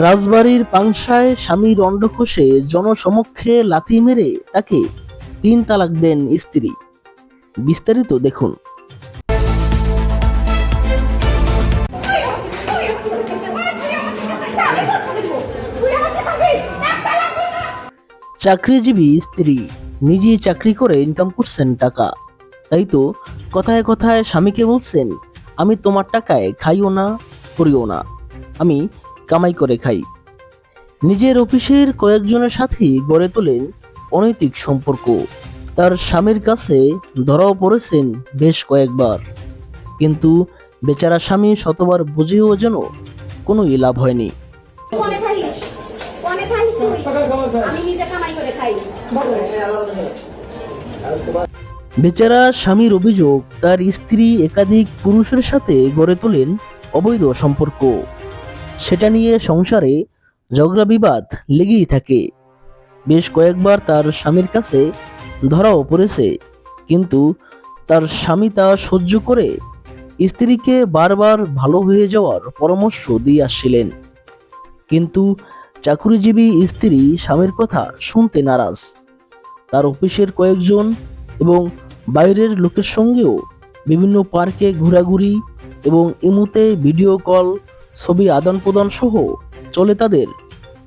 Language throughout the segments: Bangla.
রাজবাড়ির পাংশায় স্বামীর অন্ডকোষে জনসমক্ষে লাথি মেরে তাকে তিন তালাক দেন স্ত্রী। বিস্তারিত দেখুন। চাকরিজীবী স্ত্রী নিজেই চাকরি করে ইনকাম করছেন টাকা। তাই তো কথায় কথায় স্বামীকে বলছেন, আমি তোমার টাকায় খাইও না করিও না। আমি কামাই করে খাই। নিজের অফিসের কয়েকজনের সাথেই গড়ে তোলেন অনৈতিক সম্পর্ক। তার স্বামীর কাছে ধরাও পড়েছেন বেশ কয়েকবার। কিন্তু বেচারা স্বামী শতবার বুঝেও যেন কোনো লাভ হয়নি। বেচারা স্বামীর অভিযোগ তার স্ত্রী একাধিক পুরুষের সাথে গড়ে তোলেন অবৈধ সম্পর্ক। সেটা নিয়ে সংসারে ঝগড়া বিবাদ লেগেই থাকে। বেশ কয়েকবার তার স্বামীর কাছে ধরাও পড়েছে, কিন্তু তার স্বামী তা সহ্য করে স্ত্রীকে বারবার ভালো হয়ে যাওয়ার পরামর্শ দিয়ে আসছিলেন। কিন্তু চাকুরিজীবী স্ত্রী স্বামীর কথা শুনতে নারাজ। তার অফিসের কয়েকজন এবং বাইরের লোকের সঙ্গেও বিভিন্ন পার্কে ঘোরাঘুরি এবং ইমুতে ভিডিও কল ছবি আদান প্রদান সহ চলে তাদের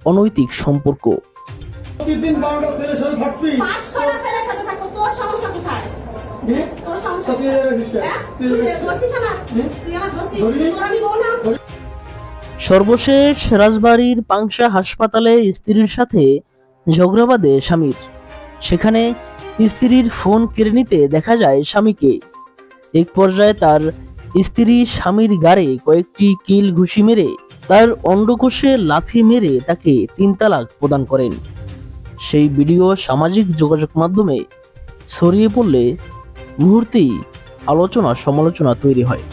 অনৈতিক সম্পর্ক। প্রতিদিন বারোটা ছেলের সাথে থাকবি? হ্যাঁ? সর্বশেষ রাজবাড়ির পাংশা হাসপাতালে স্ত্রীর সাথে ঝগড়া বাঁধে স্বামীর। সেখানে স্ত্রীর ফোন কেড়ে নিতে দেখা যায় স্বামীকে। এক পর্যায়ে তার স্ত্রী স্বামীর গাড়ে কয়েকটি কিল ঘুষি মেরে তার অন্ডকোষে লাথি মেরে তাকে তিন তালাক প্রদান করেন। সেই ভিডিও সামাজিক যোগাযোগ মাধ্যমে ছড়িয়ে পড়লে মুহূর্তেই আলোচনা সমালোচনা তৈরি হয়।